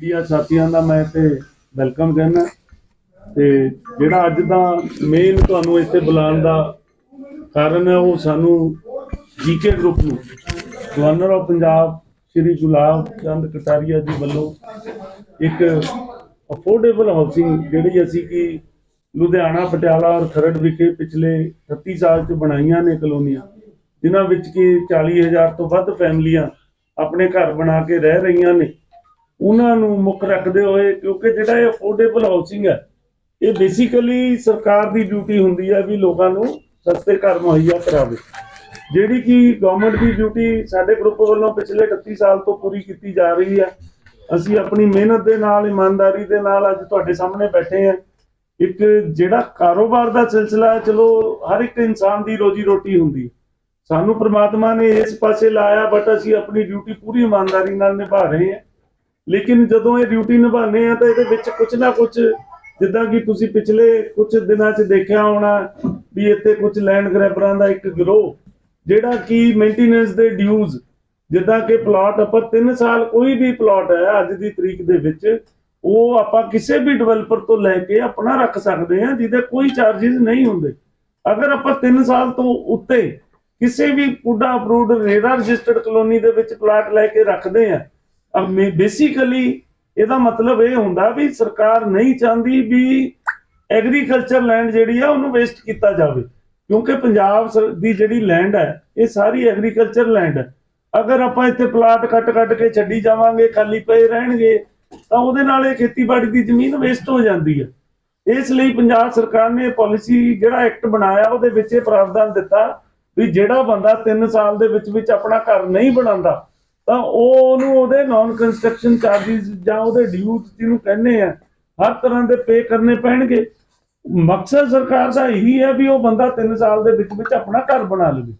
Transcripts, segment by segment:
Media ਸਾਥੀਆਂ ਦਾ ਮੈਂ ਤੇ ਵੈਲਕਮ ਕਰਨਾ ਤੇ ਜਿਹੜਾ ਅੱਜ ਦਾ ਮੇਨ ਤੁਹਾਨੂੰ ਇੱਥੇ ਬੁਲਾਉਣ ਦਾ ਕਾਰਨ ਹੈ, ਉਹ ਸਾਨੂੰ ਜੀਕੇ ਗਰੁੱਪ ਨੂੰ, ਗਵਰਨਰ ਆਫ ਪੰਜਾਬ ਸ਼੍ਰੀ ਗੁਲਾਬ ਚੰਦ ਕਟਾਰੀਆ ਜੀ ਵੱਲੋਂ ਇੱਕ ਅਫੋਰਡੇਬਲ ਹਾਊਸਿੰਗ ਜਿਹੜੀ ਅਸੀਂ ਕਿ ਲੁਧਿਆਣਾ, ਪਟਿਆਲਾ ਔਰ ਖਰੜ ਵਿਖੇ ਪਿਛਲੇ 38 ਸਾਲ ਚ ਬਣਾਈਆਂ ਨੇ ਕਲੋਨੀਆਂ, ਜਿਨ੍ਹਾਂ ਵਿੱਚ ਕਿ 40000 ਤੋਂ ਵੱਧ ਫੈਮਲੀਆਂ ਆਪਣੇ ਘਰ ਬਣਾ ਕੇ ਰਹਿ ਰਹੀਆਂ ਨੇ। ਉਹਨਾਂ ਨੂੰ ਮੁੱਖ ਰੱਖਦੇ ਹੋਏ, ਕਿਉਂਕਿ ਜਿਹੜਾ ਇਹ ਅਫੋਰਡੇਬਲ ਹਾਊਸਿੰਗ ਹੈ, ਇਹ ਬੇਸਿਕਲੀ ਸਰਕਾਰ ਦੀ ਡਿਊਟੀ ਹੁੰਦੀ ਹੈ ਵੀ ਲੋਕਾਂ ਨੂੰ ਸਸਤੇ ਘਰ ਮੁਹੱਈਆ ਕਰਾਵੇ। ਜਿਹੜੀ ਕਿ ਗਵਰਨਮੈਂਟ ਦੀ ਡਿਊਟੀ ਸਾਡੇ ਗਰੁੱਪ ਵੱਲੋਂ ਪਿਛਲੇ 38 ਸਾਲ ਤੋਂ ਪੂਰੀ ਕੀਤੀ ਜਾ ਰਹੀ ਹੈ। ਅਸੀਂ ਆਪਣੀ ਮਿਹਨਤ ਦੇ ਨਾਲ, ਇਮਾਨਦਾਰੀ ਦੇ ਨਾਲ ਅੱਜ ਤੁਹਾਡੇ ਸਾਹਮਣੇ ਬੈਠੇ ਹਾਂ। ਇੱਕ ਜਿਹੜਾ ਕਾਰੋਬਾਰ ਦਾ ਸਿਲਸਿਲਾ, ਚਲੋ, ਹਰ ਇੱਕ ਇਨਸਾਨ ਦੀ ਰੋਜੀ ਰੋਟੀ ਹੁੰਦੀ ਸਾਨੂੰ ਪ੍ਰਮਾਤਮਾ ਨੇ ਇਸ ਪਾਸੇ ਲਾਇਆ ਬਟ ਅਸੀਂ ਆਪਣੀ ਡਿਊਟੀ ਪੂਰੀ ਇਮਾਨਦਾਰੀ ਨਾਲ ਨਿਭਾ ਰਹੇ ਹਾਂ। ਲੇਕਿਨ ਜਦੋਂ ਇਹ ਡਿਊਟੀ ਨਿਭਾਉਂਦੇ ਆ ਤਾਂ ਇਹਦੇ ਵਿੱਚ ਕੁਝ ਨਾ ਕੁਝ ਜਿੱਦਾਂ ਕਿ ਤੁਸੀਂ ਪਿਛਲੇ ਕੁਝ ਦਿਨਾਂ 'ਚ ਦੇਖਿਆ ਹੋਣਾ ਵੀ ਇੱਥੇ ਕੁਝ ਲੈਂਡ ਗ੍ਰੈਬਰਾਂ ਦਾ ਇੱਕ ਗਰੋਹ, ਜਿਹੜਾ ਕਿ ਮੇਨਟੇਨੈਂਸ ਦੇ ਡਿਊਜ਼ ਜਿੱਦਾਂ ਕਿ ਪਲਾਟ ਆਪਾਂ 3 ਸਾਲ ਕੋਈ ਵੀ ਪਲਾਟ ਹੈ ਅੱਜ ਦੀ ਤਰੀਕ ਦੇ ਵਿੱਚ, ਉਹ ਆਪਾਂ ਕਿਸੇ ਵੀ ਡਿਵੈਲਪਰ ਤੋਂ ਲੈ ਕੇ ਆਪਣਾ ਰੱਖ ਸਕਦੇ ਹਾਂ, ਜਿਹਦੇ ਕੋਈ ਚਾਰजेस ਨਹੀਂ ਹੁੰਦੇ। ਅਗਰ ਆਪਾਂ 3 ਸਾਲ ਤੋਂ ਉੱਤੇ ਕਿਸੇ ਵੀ PUDA approved RERA registered colony ਦੇ ਵਿੱਚ ਪਲਾਟ ਲੈ ਕੇ ਰੱਖਦੇ ਆ ਬੇਸਿਕਲੀ ਇਹਦਾ ਮਤਲਬ ਇਹ ਹੁੰਦਾ ਵੀ ਸਰਕਾਰ ਨਹੀਂ ਚਾਹੁੰਦੀ ਵੀ ਐਗਰੀਕਲਚਰ ਲੈਂਡ ਜਿਹੜੀ ਆ ਉਹਨੂੰ ਵੇਸਟ ਕੀਤਾ ਜਾਵੇ। ਕਿਉਂਕਿ ਪੰਜਾਬ ਦੀ ਜਿਹੜੀ ਲੈਂਡ ਹੈ, ਇਹ ਸਾਰੀ ਐਗਰੀਕਲਚਰ ਲੈਂਡ ਹੈ। ਅਗਰ ਆਪਾਂ ਇੱਥੇ ਪਲਾਟ ਕੱਟ-ਕੱਟ ਕੇ ਛੱਡੀ ਜਾਵਾਂਗੇ, ਖਾਲੀ ਪਏ ਰਹਿਣਗੇ, ਤਾਂ ਉਹਦੇ ਨਾਲ ਇਹ ਖੇਤੀਬਾੜੀ ਦੀ ਜ਼ਮੀਨ ਵੇਸਟ ਹੋ ਜਾਂਦੀ ਹੈ। ਇਸ ਲਈ ਪੰਜਾਬ ਸਰਕਾਰ ਨੇ ਪਾਲਿਸੀ ਜਿਹੜਾ ਐਕਟ ਬਣਾਇਆ, ਉਹਦੇ ਵਿੱਚ ਇਹ ਪ੍ਰਾਵਧਾਨ ਦਿੱਤਾ ਵੀ ਜਿਹੜਾ ਬੰਦਾ 3 ਸਾਲ ਦੇ ਵਿੱਚ ਵਿੱਚ ਆਪਣਾ ਘਰ ਨਹੀਂ ਬਣਾਉਂਦਾ ਤਾਂ ਉਹ ਉਹਨੂੰ ਉਹਦੇ ਨਾਨ ਕੰਸਟਰਕਸ਼ਨ ਚਾਰजेस ਜਾਂ ਉਹਦੇ ਡਿਊਜ਼ ਜਿਹਨੂੰ ਕਹਿੰਦੇ ਆ, ਹਰ ਤਰ੍ਹਾਂ ਦੇ ਪੇ ਕਰਨੇ ਪੈਣਗੇ। ਮਕਸਦ ਸਰਕਾਰ ਦਾ ਇਹੀ ਹੈ ਵੀ ਉਹ ਬੰਦਾ 3 ਸਾਲ ਦੇ ਵਿੱਚ ਵਿੱਚ ਆਪਣਾ ਘਰ ਬਣਾ ਲਵੇ।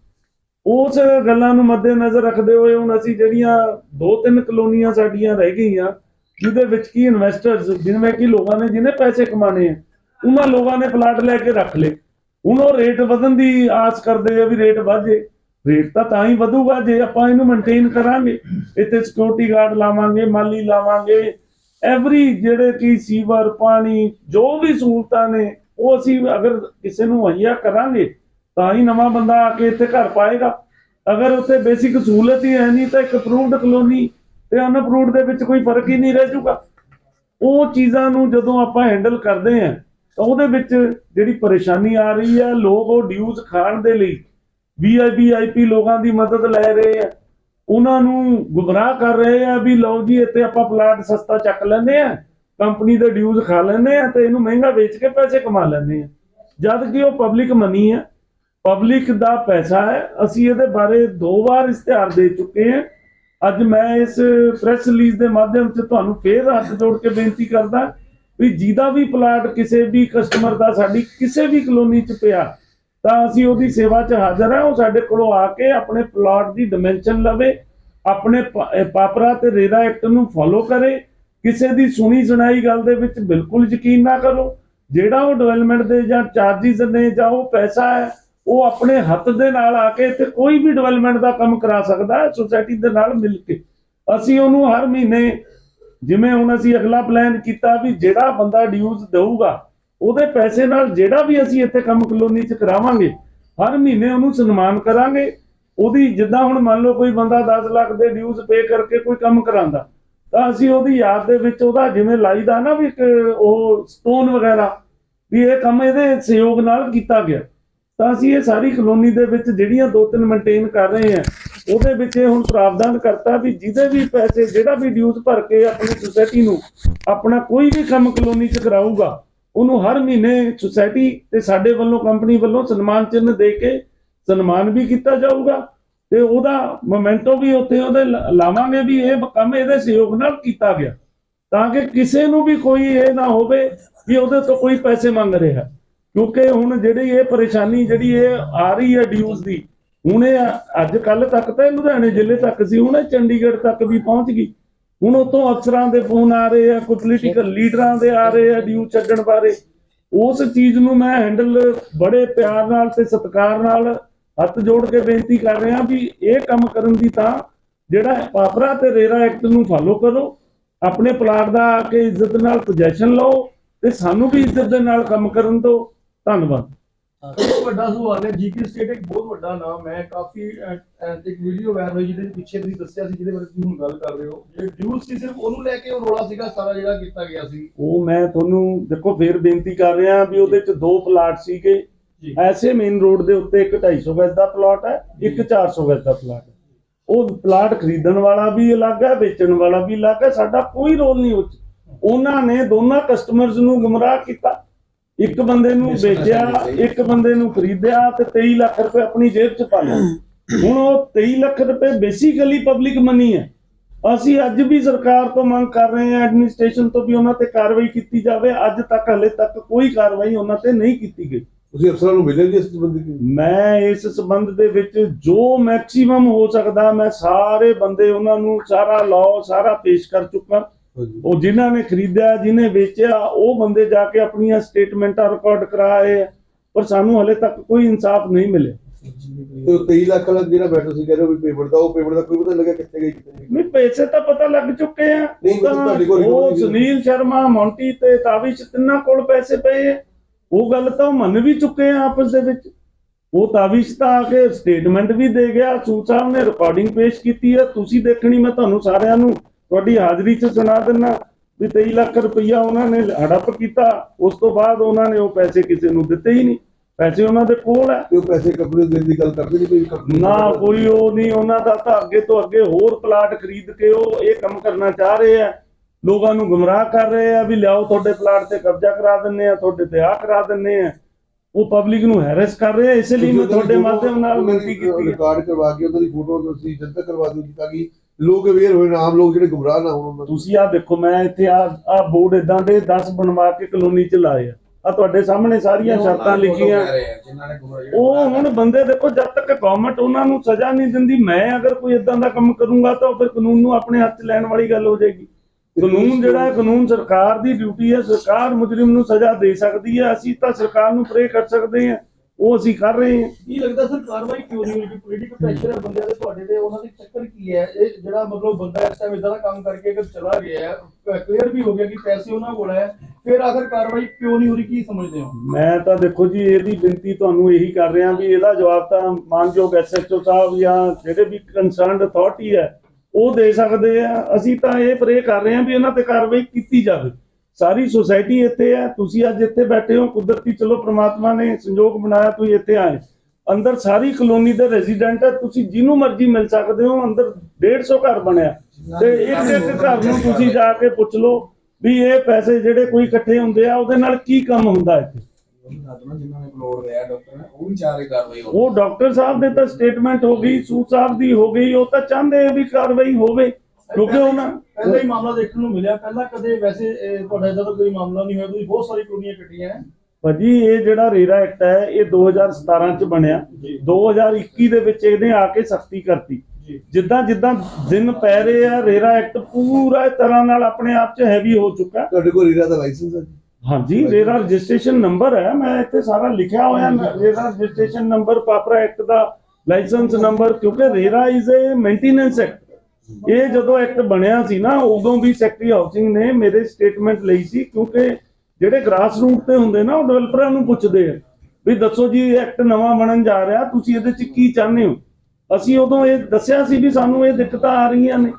ਉਸ ਗੱਲਾਂ ਨੂੰ ਮੱਦੇਨਜ਼ਰ ਰੱਖਦੇ ਹੋਏ ਹੁਣ ਅਸੀਂ ਜਿਹੜੀਆਂ ਦੋ ਤਿੰਨ ਕਲੋਨੀਆਂ ਸਾਡੀਆਂ ਰਹਿ ਗਈਆਂ, ਜਿਹਦੇ ਵਿੱਚ ਕੀ ਇਨਵੈਸਟਰਸ ਜਿਨਵੇਂ ਕਿ ਲੋਕਾਂ ਨੇ ਜਿਹਨੇ ਪੈਸੇ ਕਮਾਣੇ ਆ, ਉਹਨਾਂ ਲੋਕਾਂ ਨੇ ਪਲਾਟ ਲੈ ਕੇ ਰੱਖ ਲਏ। ਹੁਣ ਉਹ ਰੇਟ ਵਧਣ ਦੀ ਆਸ ਕਰਦੇ ਆ ਵੀ ਰੇਟ ਵਧੇ ਰੇਟ ਤਾਂ ਤਾਂ ਹੀ ਵਧੂਗਾ, ਜੇ ਆਪਾਂ ਇਹਨੂੰ ਮੇਨਟੇਨ ਕਰਾਂਗੇ, ਇੱਥੇ ਸਿਕਿਉਰਿਟੀ ਗਾਰਡ ਲਾਵਾਂਗੇ, ਮਾਲੀ ਲਾਵਾਂਗੇ ਐਵਰੀ ਜਿਹੜੇ ਕੀ ਸੀਵਰ, ਪਾਣੀ, ਜੋ ਵੀ ਸਹੂਲਤਾਂ ਨੇ, ਉਹ ਅਸੀਂ ਅਗਰ ਕਿਸੇ ਨੂੰ ਮੁਹੱਈਆ ਕਰਾਂਗੇ, ਤਾਂ ਹੀ ਨਵਾਂ ਬੰਦਾ ਆ ਕੇ ਇੱਥੇ ਘਰ ਪਾਏਗਾ। ਅਗਰ ਉੱਥੇ ਬੇਸਿਕ ਸਹੂਲਤ ਹੀ ਹੈ ਨਹੀਂ, ਤਾਂ ਇੱਕ ਅਪਰੂਵਡ ਕਲੋਨੀ ਤੇ ਅਨਅਪਰੂਵਡ ਦੇ ਵਿੱਚ ਕੋਈ ਫ਼ਰਕ ਹੀ ਨਹੀਂ ਰਹਿ ਜੂਗਾ ਉਹ ਚੀਜ਼ਾਂ ਨੂੰ ਜਦੋਂ ਆਪਾਂ ਹੈਂਡਲ ਕਰਦੇ ਆਂ ਤਾਂ ਉਹਦੇ ਵਿੱਚ ਜਿਹੜੀ ਪਰੇਸ਼ਾਨੀ ਆ ਰਹੀ ਹੈ ਲੋਕ ਉਹ ਡਿਊਜ਼ ਖਾਣ ਦੇ ਲਈ ਵੀਆਈਪੀ ਆਈਪੀ ਲੋਕਾਂ ਦੀ ਮਦਦ ਲੈ ਰਹੇ ਆ। ਉਹਨਾਂ ਨੂੰ ਗੁੰਮਰਾਹ ਕਰ ਰਹੇ ਆ ਵੀ ਲਓ ਜੀ, ਇੱਥੇ ਆਪਾਂ ਪਲਾਟ ਸਸਤਾ ਚੱਕ ਲੈਂਦੇ ਆ, ਕੰਪਨੀ ਦੇ ਡਿਊਜ਼ ਖਾ ਲੈਂਦੇ ਆ ਤੇ ਇਹਨੂੰ ਮਹਿੰਗਾ ਵੇਚ ਕੇ ਪੈਸੇ ਕਮਾ ਲੈਂਦੇ ਆ। ਜਦ ਕਿ ਉਹ ਪਬਲਿਕ ਮਨੀ ਹੈ ਪਬਲਿਕ ਦਾ ਪੈਸਾ ਹੈ, ਅਸੀਂ ਇਹਦੇ ਬਾਰੇ ਦੋ ਵਾਰ ਇਸ਼ਤਿਹਾਰ ਦੇ ਚੁੱਕੇ ਹਾਂ ਅੱਜ ਮੈਂ ਇਸ ਪ੍ਰੈਸ ਰਿਲੀਜ਼ ਦੇ ਮਾਧਿਅਮ 'ਚ ਤੁਹਾਨੂੰ ਫੇਰ ਹੱਥ ਜੋੜ ਕੇ ਬੇਨਤੀ ਕਰਦਾ ਵੀ ਜਿਹਦਾ ਵੀ ਪਲਾਟ ਕਿਸੇ ਵੀ ਕਸਟਮਰ ਦਾ ਸਾਡੀ ਕਿਸੇ ਵੀ ਕਲੋਨੀ 'ਚ ਪਿਆ ਤਾਂ ਅਸੀਂ ਉਹਦੀ ਸੇਵਾ 'ਚ ਹਾਜ਼ਰ ਹਾਂ। ਉਹ ਸਾਡੇ ਕੋਲੋਂ ਆ ਕੇ ਆਪਣੇ ਪਲਾਟ ਦੀ ਡਾਈਮੈਂਸ਼ਨ ਲਵੇ, ਆਪਣੇ ਪਾਪਰਾ ਤੇ ਰੇਰਾ ਐਕਟ ਨੂੰ ਫੋਲੋ ਕਰੇ। ਕਿਸੇ ਦੀ ਸੁਣੀ ਸੁਣਾਈ ਗੱਲ ਦੇ ਵਿੱਚ ਬਿਲਕੁਲ ਯਕੀਨ ਨਾ ਕਰੋ। ਜਿਹੜਾ ਉਹ ਡਿਵੈਲਪਮੈਂਟ ਦੇ ਜਾਂ ਚਾਰजेस ਨੇ ਜਾਂ ਉਹ ਪੈਸਾ ਹੈ, ਉਹ ਆਪਣੇ ਹੱਥ ਦੇ ਨਾਲ ਆ ਕੇ ਤੇ ਕੋਈ ਵੀ ਡਿਵੈਲਪਮੈਂਟ ਦਾ ਕੰਮ ਕਰਾ ਸਕਦਾ ਹੈ ਸੋਸਾਇਟੀ ਦੇ ਨਾਲ ਮਿਲ ਕੇ। ਅਸੀਂ ਉਹਨੂੰ ਹਰ ਮਹੀਨੇ ਜਿਵੇਂ ਹੁਣ ਅਸੀਂ ਅਗਲਾ ਪਲਾਨ ਕੀਤਾ ਵੀ ਜਿਹੜਾ ਬੰਦਾ ਡਿਊਜ਼ ਦੇਊਗਾ ਉਹਦੇ ਪੈਸੇ ਨਾਲ ਜਿਹੜਾ ਵੀ ਅਸੀਂ ਇੱਥੇ ਕੰਮ ਕਲੋਨੀ 'ਚ ਕਰਾਵਾਂਗੇ, ਹਰ ਮਹੀਨੇ ਉਹਨੂੰ ਸਨਮਾਨ ਕਰਾਂਗੇ। ਉਹਦੀ ਜਿੱਦਾਂ ਹੁਣ ਮੰਨ ਲਓ ਕੋਈ ਬੰਦਾ 10 ਲੱਖ ਦੇ ਡਿਊਜ਼ ਪੇ ਕਰਕੇ ਕੋਈ ਕੰਮ ਕਰਾਂਦਾ ਤਾਂ ਅਸੀਂ ਉਹਦੀ ਯਾਦ ਦੇ ਵਿੱਚ ਉਹਦਾ ਜਿਵੇਂ ਲਾਈਦਾ ਨਾ ਵੀ ਇੱਕ ਉਹ ਸਟੋਨ ਵਗੈਰਾ, ਵੀ ਇਹ ਕੰਮ ਇਹਦੇ ਸਹਿਯੋਗ ਨਾਲ ਕੀਤਾ ਗਿਆ। ਤਾਂ ਅਸੀਂ ਇਹ ਸਾਰੀ ਕਲੋਨੀ ਦੇ ਵਿੱਚ ਜਿਹੜੀਆਂ ਦੋ ਤਿੰਨ ਮੇਨਟੇਨ ਕਰ ਰਹੇ ਹਾਂ, ਉਹਦੇ ਵਿੱਚ ਇਹ ਹੁਣ ਪ੍ਰਾਵਧਾਨ ਕਰਤਾ ਵੀ ਜਿਹਦੇ ਵੀ ਪੈਸੇ, ਜਿਹੜਾ ਵੀ ਡਿਊਜ਼ ਭਰ ਕੇ ਆਪਣੀ ਸੁਸਾਇਟੀ ਨੂੰ ਆਪਣਾ ਕੋਈ ਵੀ ਕੰਮ ਕਲੋਨੀ 'ਚ ਕਰਾਊਗਾ ਉਹਨੂੰ ਹਰ ਮਹੀਨੇ ਸੁਸਾਇਟੀ ਤੇ ਸਾਡੇ ਵੱਲੋਂ ਕੰਪਨੀ ਵੱਲੋਂ ਸਨਮਾਨ ਚਿੰਨ੍ਹ ਦੇ ਕੇ ਸਨਮਾਨ ਵੀ ਕੀਤਾ ਜਾਊਗਾ ਤੇ ਉਹਦਾ ਮੋਮੈਂਟੋ ਵੀ ਉੱਥੇ ਉਹਦੇ ਲਾਵਾਂਗੇ ਵੀ ਇਹ ਕੰਮ ਇਹਦੇ ਸਹਿਯੋਗ ਨਾਲ ਕੀਤਾ ਗਿਆ ਤਾਂ ਕਿ ਕਿਸੇ ਨੂੰ ਵੀ ਕੋਈ ਇਹ ਨਾ ਹੋਵੇ ਵੀ ਉਹਦੇ ਤੋਂ ਕੋਈ ਪੈਸੇ ਮੰਗ ਰਿਹਾ। ਕਿਉਂਕਿ ਹੁਣ ਜਿਹੜੀ ਇਹ ਪਰੇਸ਼ਾਨੀ ਜਿਹੜੀ ਇਹ ਆ ਰਹੀ ਹੈ ਡਿਊਜ਼ ਦੀ, ਹੁਣ ਇਹ ਅੱਜ ਕੱਲ ਤੱਕ ਤਾਂ ਲੁਧਿਆਣੇ ਜ਼ਿਲ੍ਹੇ ਤੱਕ ਸੀ, ਹੁਣ ਚੰਡੀਗੜ੍ਹ ਤੱਕ ਵੀ ਪਹੁੰਚ ਗਈ। ਹੁਣ ਉਤੋਂ ਅਫਸਰਾਂ ਦੇ ਫੋਨ ਆ ਰਹੇ ਆ ਕੋਈ ਪੋਲੀਟੀਕਲ ਲੀਡਰਾਂ ਦੇ ਆ ਰਹੇ ਆ ਡਿਊ ਛੱਡਣ ਬਾਰੇ। ਉਸ ਚੀਜ਼ ਨੂੰ ਮੈਂ ਹੈਂਡਲ ਬੜੇ ਪਿਆਰ ਨਾਲ ਤੇ ਸਤਿਕਾਰ ਨਾਲ ਹੱਥ ਜੋੜ ਕੇ ਬੇਨਤੀ ਕਰ ਰਿਹਾ ਵੀ ਇਹ ਕੰਮ ਕਰਨ ਦੀ ਤਾਂ ਜਿਹੜਾ ਪਾਪਰਾ ਤੇ ਰੇਰਾ ਐਕਟ ਨੂੰ ਫਾਲੋ ਕਰੋ, ਆਪਣੇ ਪਲਾਟ ਦਾ ਆ ਕੇ ਇੱਜ਼ਤ ਨਾਲ ਪੋਜੀਸ਼ਨ ਲਓ ਤੇ ਸਾਨੂੰ ਵੀ ਇੱਜ਼ਤ ਦੇ ਨਾਲ ਕੰਮ ਕਰਨ ਦਿਓ। ਧੰਨਵਾਦ। ਬਹੁਤ ਵੱਡਾ ਸਵਾਲ ਹੈ ਜੀਕੇ ਸਟੇਟ ਇੱਕ ਬਹੁਤ ਵੱਡਾ ਨਾਮ ਹੈ। ਕਾਫੀ ਇੱਕ ਵੀਡੀਓ ਵਾਇਰਲ ਹੋਈ ਜਿਹਦੇ ਪਿੱਛੇ ਤੁਸੀਂ ਦੱਸਿਆ ਸੀ ਜਿਹਦੇ ਬਾਰੇ ਤੁਸੀਂ ਹੁਣ ਗੱਲ ਕਰ ਰਹੇ ਹੋ। ਜਿਹੜੇ ਡਿਊਲ ਸੀ ਸਿਰਫ ਉਹਨੂੰ ਲੈ ਕੇ ਉਹ ਰੋਲਾ ਸੀਗਾ ਸਾਰਾ ਜਿਹੜਾ ਕੀਤਾ ਗਿਆ ਸੀ। ਉਹ ਮੈਂ ਤੁਹਾਨੂੰ ਦੇਖੋ ਫੇਰ ਬੇਨਤੀ ਕਰ ਰਿਹਾ ਵੀ ਉਹਦੇ ਚ ਦੋ ਪਲਾਟ ਸੀਗੇ। ਜੀ। ਐਸੇ ਮੇਨ ਰੋਡ ਦੇ ਉੱਤੇ ਇੱਕ 250 ਗਜ ਦਾ ਪਲਾਟ ਹੈ ਇੱਕ 400 ਗਜ ਦਾ ਪਲਾਟ ਹੈ। ਉਹ ਪਲਾਟ ਖਰੀਦਣ ਵਾਲਾ ਵੀ ਅਲੱਗ ਹੈ ਵੇਚਣ ਵਾਲਾ ਵੀ ਅਲੱਗ ਹੈ ਸਾਡਾ ਕੋਈ ਰੋਲ ਨਹੀਂ ਉਹ 'ਚ। ਉਹਨਾਂ ਨੇ ਦੋਨਾਂ ਕਸਟਮਰਸ ਨੂੰ ਗੁੰਮਰਾਹ ਕੀਤਾ। ਇੱਕ ਬੰਦੇ ਨੂੰ ਵੇਚਿਆ ਇੱਕ ਬੰਦੇ ਨੂੰ ਖਰੀਦਿਆ ਤੇ 23 ਲੱਖ ਰੁਪਏ ਆਪਣੀ ਜੇਬ 'ਚ ਪਾ ਲਿਆ। ਹੁਣ ਉਹ 23 ਲੱਖ ਰੁਪਏ ਬੇਸਿਕਲੀ ਪਬਲਿਕ ਮਨੀ ਹੈ। ਅਸੀਂ ਅੱਜ ਵੀ ਸਰਕਾਰ ਤੋਂ ਮੰਗ ਕਰ ਰਹੇ ਹਾਂ ਐਡਮਿਨਿਸਟ੍ਰੇਸ਼ਨ ਤੋਂ ਵੀ ਉਹਨਾਂ ਤੇ ਕਾਰਵਾਈ ਕੀਤੀ ਜਾਵੇ। ਅੱਜ ਤੱਕ ਹਲੇ ਤੱਕ ਕੋਈ ਕਾਰਵਾਈ ਉਹਨਾਂ ਤੇ ਨਹੀਂ ਕੀਤੀ ਗਈ। ਤੁਸੀਂ ਅਫਸਰਾਂ ਨੂੰ ਮਿਲੇ ਜੀ ਇਸ ਸੰਬੰਧੀ? ਮੈਂ ਇਸ ਸਬੰਧ ਦੇ ਵਿੱਚ ਜੋ ਮੈਕਸਿਮਮ ਹੋ ਸਕਦਾ ਮੈਂ ਸਾਰੇ ਬੰਦੇ ਉਹਨਾਂ ਨੂੰ ਸਾਰਾ ਲਾਅ ਸਾਰਾ ਪੇਸ਼ ਕਰ ਚੁੱਕਾ। ਉਹ ਜਿਨ੍ਹਾਂ ਨੇ ਖਰੀਦਿਆ ਜਿਹਨੇ ਵੇਚਿਆ ਉਹ ਬੰਦੇ ਜਾ ਕੇ ਆਪਣੀਆਂ ਸਟੇਟਮੈਂਟਾਂ ਰਿਕਾਰਡ ਕਰਾਏ ਆ, ਪਰ ਸਾਨੂੰ ਹਲੇ ਤੱਕ ਕੋਈ ਇਨਸਾਫ ਨਹੀਂ ਮਿਲਿਆ। ਤੇ ਉਹ 23 ਲੱਖ ਵਾਲਾ ਜਿਹੜਾ ਬੈਠਾ ਸੀ ਕਹਿੰਦੇ ਵੀ ਪੇਮੈਂਟ ਦਾ ਉਹ ਪੇਮੈਂਟ ਦਾ ਕੋਈ ਪਤਾ ਲੱਗਿਆ ਕਿੱਥੇ ਗਈ ਕਿੱਥੇ ਨਹੀਂ ਪੈਸੇ ਤਾਂ ਪਤਾ ਲੱਗ ਚੁੱਕੇ ਆ। ਉਹ। ਸੁਨੀਲ ਸ਼ਰਮਾ ਮੌਂਟੀ ਤੇ ਤਾਵਿਸ਼ ਤਿੰਨਾਂ ਕੋਲ ਪੈਸੇ ਪਏ ਆ। ਉਹ ਗੱਲ ਤਾਂ ਮੰਨ ਵੀ ਚੁੱਕੇ ਆ ਆਪਸ ਦੇ ਵਿੱਚ। ਉਹ ਤਾਵਿਸ਼ ਤਾਂ ਆ ਕੇ ਸਟੇਟਮੈਂਟ ਵੀ ਦੇ ਗਿਆ। ਸੂਦ ਸਾਹਿਬ ਨੇ ਰਿਕਾਰਡਿੰਗ ਪੇਸ਼ ਕੀਤੀ ਹੈ ਤੁਸੀਂ ਦੇਖਣੀ ਮੈਂ ਤੁਹਾਨੂੰ ਸਾਰਿਆਂ ਨੂੰ। ਤੁਹਾਡੀ ਹਾਜ਼ਰੀ 'ਚ ਸੁਣਾ ਦਿੰਨਾ ਵੀ 23 ਲੱਖ ਰੁਪਈਆ ਉਹਨਾਂ ਨੇ ਹੜੱਪ ਕੀਤਾ ਉਸ ਤੋਂ ਬਾਅਦ ਉਹਨਾਂ ਨੇ ਉਹ ਪੈਸੇ ਕਿਸੇ ਨੂੰ ਦਿੱਤੇ ਹੀ ਨਹੀਂ। ਪੈਸੇ ਉਹਨਾਂ ਦੇ ਕੋਲ ਹੈ। ਉਹ ਪੈਸੇ ਕੰਪਨੀ ਦੇਣ ਦੀ ਗੱਲ ਕਰਦੇ ਨਹੀਂ ਕੋਈ ਨਾ ਕੋਈ ਉਹ ਨਹੀਂ ਉਹਨਾਂ ਦਾ ਤਾਂ ਅੱਗੇ ਤੋਂ ਅੱਗੇ ਹੋਰ ਪਲਾਟ ਖਰੀਦ ਕੇ ਉਹ ਇਹ ਕੰਮ ਕਰਨਾ ਚਾਹ ਰਹੇ ਆ ਲੋਕਾਂ ਨੂੰ ਗੁੰਮਰਾਹ ਕਰ ਰਹੇ ਆ ਵੀ ਲਿਆਓ ਤੁਹਾਡੇ ਪਲਾਟ ਤੇ ਕਬਜ਼ਾ ਕਰਾ ਦਿੰਨੇ ਆ ਤੁਹਾਡੇ ਤੇ ਆ ਕਰਾ ਦਿੰਨੇ ਆ ਉਹ ਪਬਲਿਕ ਨੂੰ ਹੈਰਸ ਕਰ ਰਹੇ ਆ ਇਸੇ ਲਈ ਮੈਂ ਤੁਹਾਡੇ ਮਾਧਿਅਮ ਨਾਲ ਬੇਨਤੀ ਕੀਤੀ ਰਿਕਾਰਡ ਕਰਵਾ ਕੇ ਉਹਨਾਂ ਦੀ ਫੋਟੋ ਤੁਸੀਂ ਜਨਤਕ ਕਰਵਾ ਦਿਓ ਤਾਂ ਕਿ ਲੋਕ ਅਵੇਅਰ ਹੋਣ ਆਮ ਲੋਕ ਜਿਹੜੇ ਗੁੰਮਰਾਹ ਨਾ ਹੋਣ। ਤੁਸੀਂ ਆ ਦੇਖੋ ਮੈਂ ਇੱਥੇ ਆ ਆ ਬੋਰਡ ਇਦਾਂ ਦੇ 10 ਬਣਵਾ ਕੇ ਕਲੋਨੀ ਚ ਲਾਏ ਆ। ਆ ਤੁਹਾਡੇ ਸਾਹਮਣੇ ਸਾਰੀਆਂ ਸ਼ਰਤਾਂ ਲਿਖੀਆਂ। ਉਹ ਹੁਣ ਬੰਦੇ ਦੇਖੋ ਜਦ ਤੱਕ ਗਵਰਨਮੈਂਟ ਉਹਨਾਂ ਨੂੰ ਸਜ਼ਾ ਨਹੀਂ ਦਿੰਦੀ ਮੈਂ ਅਗਰ ਕੋਈ ਇਦਾਂ ਦਾ ਕੰਮ ਕਰੂੰਗਾ ਤਾਂ ਫਿਰ ਕਾਨੂੰਨ ਨੂੰ ਆਪਣੇ ਹੱਥ 'ਚ ਲੈਣ ਵਾਲੀ ਗੱਲ ਹੋ ਜਾਏਗੀ। ਕਾਨੂੰਨ ਜਿਹੜਾ ਹੈ ਕਾਨੂੰਨ ਸਰਕਾਰ ਦੀ ਡਿਊਟੀ ਹੈ ਸਰਕਾਰ ਮੁਜਰਮ ਨੂੰ ਸਜ਼ਾ ਦੇ ਸਕਦੀ ਹੈ। ਅਸੀਂ ਤਾਂ ਸਰਕਾਰ ਨੂੰ ਪ੍ਰੇ ਕਰ ਸਕਦੇ ਹਾਂ। ਉਹ ਅਸੀਂ ਕਰ ਰਹੇ ਹਾਂ। ਕੀ ਲੱਗਦਾ ਸਰ ਕਾਰਵਾਈ ਕਿਉਂ ਨਹੀਂ ਹੋਈ? ਪੋਲੀਟੀਕਲ ਪ੍ਰੈਸ਼ਰ ਹੈ ਬੰਦਿਆਂ ਦੇ ਤੁਹਾਡੇ ਤੇ ਉਹਨਾਂ ਦੇ ਚੱਕਰ ਕੀ ਹੈ? ਇਹ ਜਿਹੜਾ ਮਤਲਬ ਬੰਦਾ ਇਸ ਟਾਈਮ ਇਦਾਂ ਦਾ ਕੰਮ ਕਰਕੇ ਅਗਰ ਚਲਾ ਗਿਆ ਹੈ ਕਲੀਅਰ ਵੀ ਹੋ ਗਿਆ ਕਿ ਪੈਸੇ ਉਹਨਾਂ ਕੋਲ ਹੈ ਫਿਰ ਆਖਰ ਕਾਰਵਾਈ ਕਿਉਂ ਨਹੀਂ ਹੋ ਰਹੀ? ਕੀ ਸਮਝਦੇ ਹੋ? ਮੈਂ ਤਾਂ ਦੇਖੋ ਜੀ ਇਹਦੀ ਬੇਨਤੀ ਤੁਹਾਨੂੰ ਇਹੀ ਕਰ ਰਿਹਾ ਵੀ ਇਹਦਾ ਜਵਾਬ ਤਾਂ ਮਾਨਯੋਗ ਐਸਐਚਓ ਸਾਹਿਬ ਜਾਂ ਜਿਹੜੇ ਵੀ ਕੰਸਰਨਡ ਅਥਾਰਟੀ ਹੈ ਉਹ ਦੇ ਸਕਦੇ ਆ। ਅਸੀਂ ਤਾਂ ਇਹ ਪ੍ਰੇ ਕਰ ਰਹੇ ਹਾਂ ਵੀ ਇਹਨਾਂ ਤੇ ਕਾਰਵਾਈ ਕੀਤੀ ਜਾਵੇ। ਸਾਰੀ ਸੁਸਾਇਟੀ ਇੱਥੇ ਹੈ, ਤੁਸੀਂ ਅੱਜ ਇੱਥੇ ਬੈਠੇ ਹੋ, ਕੁਦਰਤੀ ਚਲੋ ਪ੍ਰਮਾਤਮਾ ਨੇ ਸੰਜੋਗ ਬਣਾਇਆ, ਤੁਸੀਂ ਇੱਥੇ ਆਏ। ਅੰਦਰ ਸਾਰੀ ਕਲੋਨੀ ਦੇ ਰੈਜ਼ੀਡੈਂਟ ਹੈ, ਤੁਸੀਂ ਜਿਹਨੂੰ ਮਰਜ਼ੀ ਮਿਲ ਸਕਦੇ ਹੋ, ਅੰਦਰ 150 ਘਰ ਬਣਿਆ। ਤੇ ਇੱਕ ਇੱਕ ਘਰ ਨੂੰ ਤੁਸੀਂ ਜਾ ਕੇ ਪੁੱਛ ਲਓ ਵੀ ਇਹ ਪੈਸੇ ਜਿਹੜੇ ਕੋਈ ਇਕੱਠੇ ਹੁੰਦੇ ਆ, ਉਹਦੇ ਨਾਲ ਕੀ ਕੰਮ ਹੁੰਦਾ ਇੱਥੇ? ਉਹ ਡਾਕਟਰ ਸਾਹਿਬ ਦੇ ਤਾਂ ਸਟੇਟਮੈਂਟ ਹੋ ਗਈ ਸੂਦ ਸਾਹਿਬ ਦੀ ਹੋ ਗਈ, ਉਹ ਤਾਂ ਚਾਹੁੰਦੇ ਆ ਵੀ ਕਾਰਵਾਈ ਹੋਵੇ। ਕਿਉਂਕਿ ਉਹਨਾਂ ਪਹਿਲਾਂ ਹੀ ਮਾਮਲਾ ਦੇਖਣ ਨੂੰ ਮਿਲਿਆ। ਪਹਿਲਾਂ ਕਦੇ ਵੈਸੇ ਤੁਹਾਡਾ ਇਦਾਂ ਦਾ ਕੋਈ ਮਾਮਲਾ ਨਹੀਂ ਹੋਇਆ ਤੁਸੀਂ ਬਹੁਤ ਸਾਰੀ ਕਲੋਨੀਆਂ ਕੱਟੀਆਂ ਹੈ ਭਾਜੀ ਇਹ ਜਿਹੜਾ ਰੇਰਾ ਐਕਟ ਹੈ ਇਹ 2017 ਚ ਬਣਿਆ। ਜੀ। 2021 ਦੇ ਵਿੱਚ ਇਹਨੇ ਆ ਕੇ ਸਖਤੀ ਕਰਤੀ। ਜਿੱਦਾਂ ਜਿੱਦਾਂ ਦਿਨ ਪੈ ਰਹੇ ਆ ਰੇਰਾ ਐਕਟ ਪੂਰਾ ਤਰ੍ਹਾਂ ਨਾਲ ਆਪਣੇ ਆਪ ਚ ਹੈਵੀ ਹੋ ਚੁੱਕਾ। ਤੁਹਾਡੇ ਕੋਲ ਰੀਰਾ ਦਾ ਲਾਇਸੈਂਸ ਹੈ? ਹਾਂਜੀ ਰੇਰਾ ਰਜਿਸਟ੍ਰੇਸ਼ਨ ਨੰਬਰ ਹੈ। ਮੈਂ ਇੱਥੇ ਸਾਰਾ ਲਿਖਿਆ ਹੋਇਆ। ਹੈ RERA registration number PAPRA act ਦਾ ਲਾਇਸੈਂਸ ਨੰਬਰ ਕਿਉਂਕਿ RERA is a maintenance act ਇਹ ਜਦੋਂ ਐਕਟ ਬਣਿਆ ਸੀ ਨਾ, ਉਦੋਂ ਵੀ ਸੈਕਟਰੀ ਹਾਊਸਿੰਗ ਨੇ ਮੇਰੇ ਸਟੇਟਮੈਂਟ ਲਈ ਸੀ, ਕਿਉਂਕਿ ਜਿਹੜੇ ਗ੍ਰਾਸ ਰੂਟ ਤੇ ਹੁੰਦੇ ਨਾ, ਉਹ ਡਿਵੈਲਪਰਾਂ ਨੂੰ ਪੁੱਛਦੇ ਆ ਵੀ ਦੱਸੋ ਜੀ ਐਕਟ ਨਵਾਂ ਬਣਨ ਜਾ ਰਿਹਾ, ਤੁਸੀਂ ਇਹਦੇ ਚ ਕੀ ਚਾਹੁੰਦੇ ਹੋ? ਅਸੀਂ ਉਦੋਂ ਇਹ ਦੱਸਿਆ ਸੀ ਵੀ ਸਾਨੂੰ ਇਹ ਦਿੱਕਤਾਂ ਆ ਰਹੀਆਂ ਨੇ।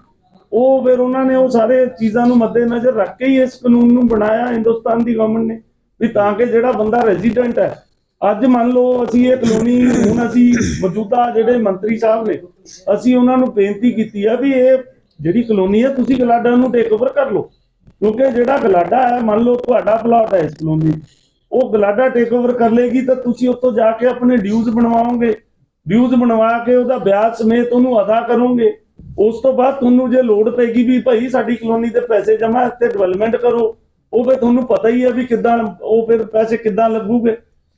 ਉਹ ਫਿਰ ਉਹਨਾਂ ਨੇ ਉਹ ਸਾਰੇ ਚੀਜ਼ਾਂ ਨੂੰ ਮੱਦੇਨਜ਼ਰ ਰੱਖ ਕੇ ਹੀ ਇਸ ਕਾਨੂੰਨ ਨੂੰ ਬਣਾਇਆ, ਹਿੰਦੁਸਤਾਨ ਦੀ ਗਵਰਨਮੈਂਟ ਨੇ, ਵੀ ਤਾਂ ਕਿ ਜਿਹੜਾ ਬੰਦਾ ਰੈਜ਼ੀਡੈਂਟ ਹੈ ਅੱਜ ਮੰਨ ਲਓ ਅਸੀਂ ਇਹ ਕਲੋਨੀ ਹੁਣ ਅਸੀਂ ਮੌਜੂਦਾ ਜਿਹੜੇ ਮੰਤਰੀ ਸਾਹਿਬ ਨੇ, ਅਸੀਂ ਉਹਨਾਂ ਨੂੰ ਬੇਨਤੀ ਕੀਤੀ ਹੈ ਵੀ ਇਹ ਜਿਹੜੀ ਕਲੋਨੀ ਹੈ ਤੁਸੀਂ ਗਲਾਡਾ ਨੂੰ ਟੇਕ ਓਵਰ ਕਰ ਲਓ। ਕਿਉਂਕਿ ਜਿਹੜਾ ਗਲਾਡਾ ਹੈ, ਮੰਨ ਲਓ ਤੁਹਾਡਾ ਪਲਾਟ ਹੈ ਇਸ ਕਲੋਨੀ ਉਹ ਗਲਾਡਾ ਟੇਕ ਓਵਰ ਕਰ ਲੇਗੀ ਤਾਂ ਤੁਸੀਂ ਉੱਥੋਂ ਜਾ ਕੇ ਆਪਣੇ ਡਿਊਜ਼ ਬਣਵਾਓਗੇ। ਡਿਊਜ਼ ਬਣਵਾ ਕੇ ਉਹਦਾ ਵਿਆਜ ਸਮੇਤ ਉਹਨੂੰ ਅਦਾ ਕਰੋਗੇ। ਉਸ ਤੋਂ ਬਾਅਦ ਤੁਹਾਨੂੰ ਜੇ ਲੋੜ ਪੈਗੀ ਵੀ ਭਾਈ ਸਾਡੀ ਕਲੋਨੀ ਦੇ ਪੈਸੇ ਜਮਾ ਤੇ ਡਿਵੈਲਪਮੈਂਟ ਕਰੋ, ਉਹ ਫਿਰ ਤੁਹਾਨੂੰ ਪਤਾ ਹੀ ਹੈ ਵੀ ਕਿੱਦਾਂ, ਉਹ ਫਿਰ ਪੈਸੇ ਕਿੱਦਾਂ ਲੱਗੂਗੇ।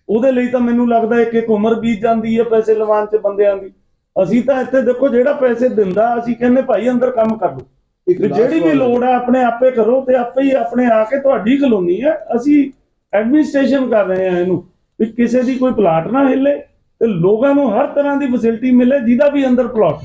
ਉਹਦੇ ਲਈ ਤਾਂ ਮੈਨੂੰ ਲੱਗਦਾ ਇੱਕ ਇੱਕ ਉਮਰ ਬੀਤ ਜਾਂਦੀ ਹੈ ਪੈਸੇ ਲਵਾਉਣ ਚ ਬੰਦਿਆਂ ਦੀ। ਅਸੀਂ ਤਾਂ ਇੱਥੇ ਦੇਖੋ ਜਿਹੜਾ ਪੈਸੇ ਦਿੰਦਾ ਅਸੀਂ ਕਹਿੰਦੇ ਭਾਈ ਅੰਦਰ ਕੰਮ ਕਰ ਲਓ। ਜਿਹੜੀ ਵੀ। ਲੋੜ ਹੈ ਆਪਣੇ ਆਪੇ ਕਰੋ ਤੇ ਆਪੇ ਹੀ ਆਪਣੇ ਆ ਕੇ ਤੁਹਾਡੀ ਕਲੋਨੀ ਹੈ। ਅਸੀਂ ਐਡਮਿਨਿਸਟ੍ਰੇਸ਼ਨ ਕਰ ਰਹੇ ਹਾਂ ਇਹਨੂੰ ਵੀ ਕਿਸੇ ਦੀ ਕੋਈ ਪਲਾਟ ਨਾ ਹਿੱਲੇ ਤੇ ਲੋਕਾਂ ਨੂੰ ਹਰ ਤਰ੍ਹਾਂ ਦੀ ਫੈਸਿਲਿਟੀ ਮਿਲੇ ਜਿਹਦਾ ਵੀ ਅੰਦਰ ਪਲਾਟ